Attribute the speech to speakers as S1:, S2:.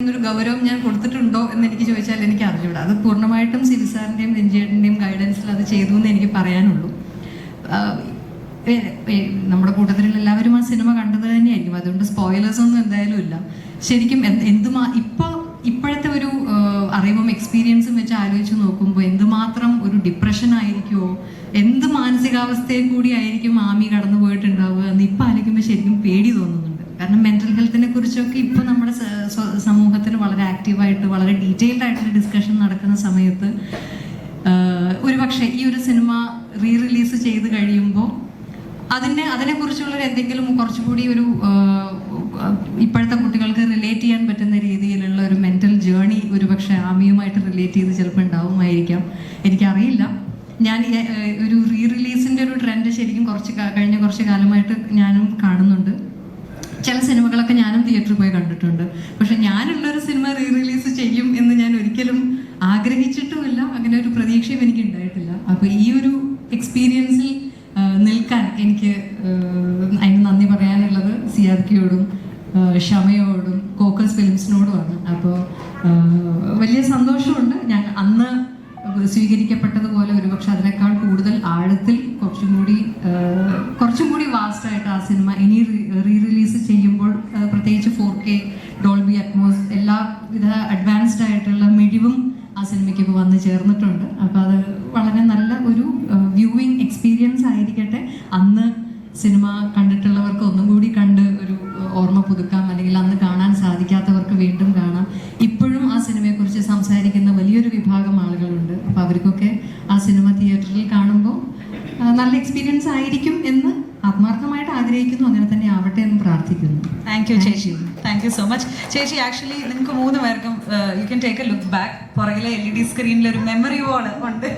S1: ഒരു ഗൗരവം ഞാൻ കൊടുത്തിട്ടുണ്ടോ എന്ന് എനിക്ക് ചോദിച്ചാൽ എനിക്ക് അറിഞ്ഞൂടാ. അത് പൂർണമായിട്ടും സിബി സാറിന്റെയും രഞ്ജേട്ടന്റെയും ഗൈഡൻസിൽ അത് ചെയ്തു എന്ന് എനിക്ക് പറയാനുള്ളൂ. നമ്മുടെ കൂട്ടത്തിൽ എല്ലാവരും ആ സിനിമ കണ്ടത് തന്നെയായിരിക്കും. അതുകൊണ്ട് സ്പോയിലേഴ്സ് ഒന്നും എന്തായാലും ഇല്ല. ശരിക്കും എന്ത് എന്തുമാ ഇപ്പോൾ ഇപ്പോഴത്തെ ഒരു അറിവും എക്സ്പീരിയൻസും വെച്ച് ആലോചിച്ച് നോക്കുമ്പോൾ എന്തുമാത്രം ഒരു ഡിപ്രഷൻ ആയിരിക്കുമോ എന്ത് മാനസികാവസ്ഥയും കൂടി ആയിരിക്കും ആമി കടന്നു പോയിട്ടുണ്ടാവുക എന്ന് ഇപ്പം ആലോചിക്കുമ്പോൾ ശരിക്കും പേടി തോന്നുന്നുണ്ട്. കാരണം മെന്റൽ ഹെൽത്തിനെ കുറിച്ചൊക്കെ ഇപ്പം സ്വ- സമൂഹത്തിൽ വളരെ ആക്റ്റീവായിട്ട് വളരെ ഡീറ്റെയിൽഡ് ആയിട്ട് ഡിസ്കഷൻ നടക്കുന്ന സമയത്ത് ഒരുപക്ഷെ ഈ ഒരു സിനിമ റീ റിലീസ് ചെയ്ത് കഴിയുമ്പോൾ അതിനെ അതിനെക്കുറിച്ചുള്ളൊരു എന്തെങ്കിലും കുറച്ചുകൂടി ഒരു ഇപ്പോഴത്തെ കുട്ടികൾക്ക് റിലേറ്റ് ചെയ്യാൻ പറ്റുന്ന രീതിയിലുള്ള ഒരു മെന്റൽ ജേണി ഒരുപക്ഷെ ആമിയുമായിട്ട് റിലേറ്റ് ചെയ്ത് ചിലപ്പോൾ ഉണ്ടാവുമായിരിക്കാം. എനിക്കറിയില്ല. ഞാൻ ഒരു റീ റിലീസിന്റെ ഒരു ട്രെൻഡ് ശരിക്കും കുറച്ച് കഴിഞ്ഞ കുറച്ച് കാലമായിട്ട് ഞാനും കാണുന്നുണ്ട്. ചില സിനിമകളൊക്കെ ഞാനും തിയേറ്ററിൽ പോയി കണ്ടിട്ടുണ്ട്. പക്ഷെ ഞാനുള്ളൊരു സിനിമ റീ റിലീസ് ചെയ്യും എന്ന് ഞാൻ ഒരിക്കലും ആഗ്രഹിച്ചിട്ടുമില്ല. അങ്ങനെ ഒരു പ്രതീക്ഷയും എനിക്ക് ഉണ്ടായിട്ടില്ല അപ്പൊ ഈ ഒരു എക്സ്പീരിയൻസിൽ നിൽക്കാൻ എനിക്ക് അതിന് നന്ദി പറയാനുള്ളത് സിയാർക്കിയോടും ക്ഷമയോടും കോക്കസ് ഫിലിംസിനോടുമാണ്. അപ്പോൾ വലിയ സന്തോഷമുണ്ട്. ഞാൻ അന്ന് സ്വീകരിക്കപ്പെട്ടതുപോലെ ഒരുപക്ഷെ അതിനേക്കാൾ കൂടുതൽ ആഴത്തിൽ കുറച്ചും കൂടി കുറച്ചും കൂടി വാസ്റ്റായിട്ട് ആ സിനിമ ഇനി റീ റിലീസ് ചെയ്യുമ്പോൾ പ്രത്യേകിച്ച് ഫോർ കെ ഡോൾബി അറ്റ്മോസ് എല്ലാവിധ അഡ്വാൻസ്ഡ് ആയിട്ടുള്ള മിഴിവും ആ സിനിമയ്ക്ക് ഇപ്പോൾ വന്ന് ചേർന്നിട്ടുണ്ട്. അപ്പോൾ അത് വളരെ നല്ല ഒരു വ്യൂവിങ് എക്സ്പീരിയൻസ് ആയിരിക്കട്ടെ. അന്ന് സിനിമ കണ്ടിട്ടുള്ളവർക്ക് ഒന്നും കൂടി കണ്ട് ഒരു ഓർമ്മ പുതുക്കാം. അല്ലെങ്കിൽ അന്ന് കാണാൻ സാധിക്കാത്തവർക്ക് വീണ്ടും കാണാം. ഇപ്പോഴും ആ സിനിമയെക്കുറിച്ച് സംസാരിക്കുന്ന വലിയൊരു വിഭാഗം ആളുകളുണ്ട്. അപ്പോൾ അവർക്കൊക്കെ ആ സിനിമ തിയേറ്ററിൽ കാണുമ്പോൾ നല്ല എക്സ്പീരിയൻസ് ആയിരിക്കും എന്ന് ആത്മാർത്ഥമായിട്ട് ആഗ്രഹിക്കുന്നു അങ്ങനെ തന്നെ ആവട്ടെ എന്ന് പ്രാർത്ഥിക്കുന്നു.
S2: താങ്ക് യു ചേച്ചി. താങ്ക് യു സോ മച്ച് ചേച്ചി ആക്ച്വലി നിങ്ങൾക്ക് മൂന്ന് പേർക്കും you can take a look back പുറകിലെ എൽ ഇ ഡി സ്ക്രീനിൽ ഒരു മെമ്മറി വോൾ ഉണ്ട്.